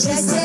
щастя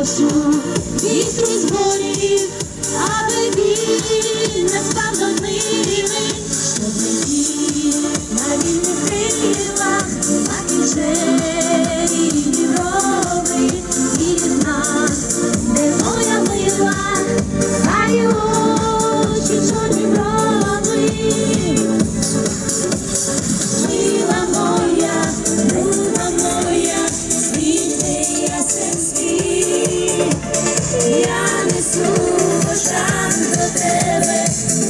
rosto, diz. служам до тебе.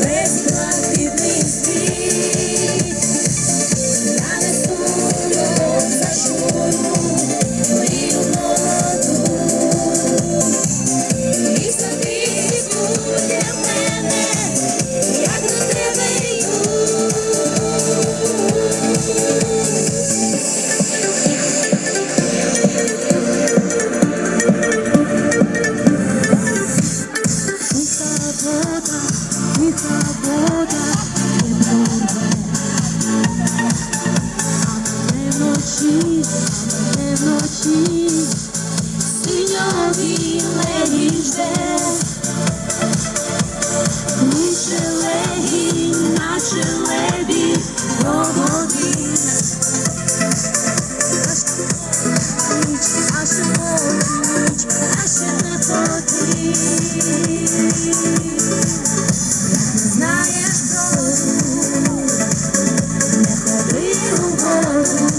Senhor, me lembre de casa.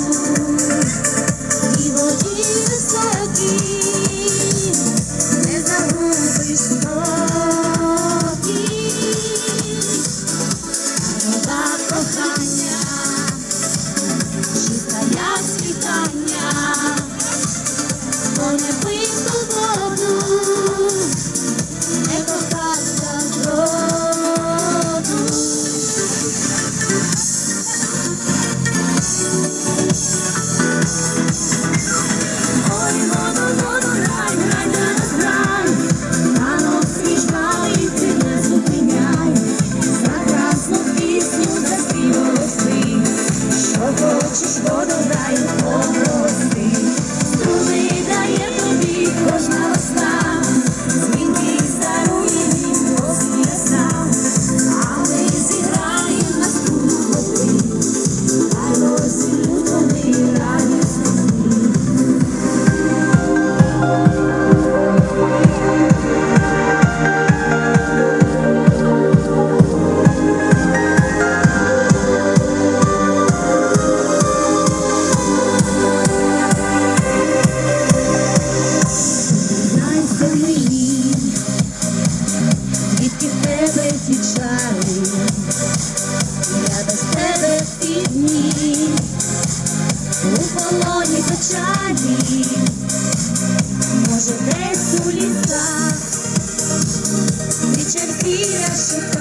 Yes.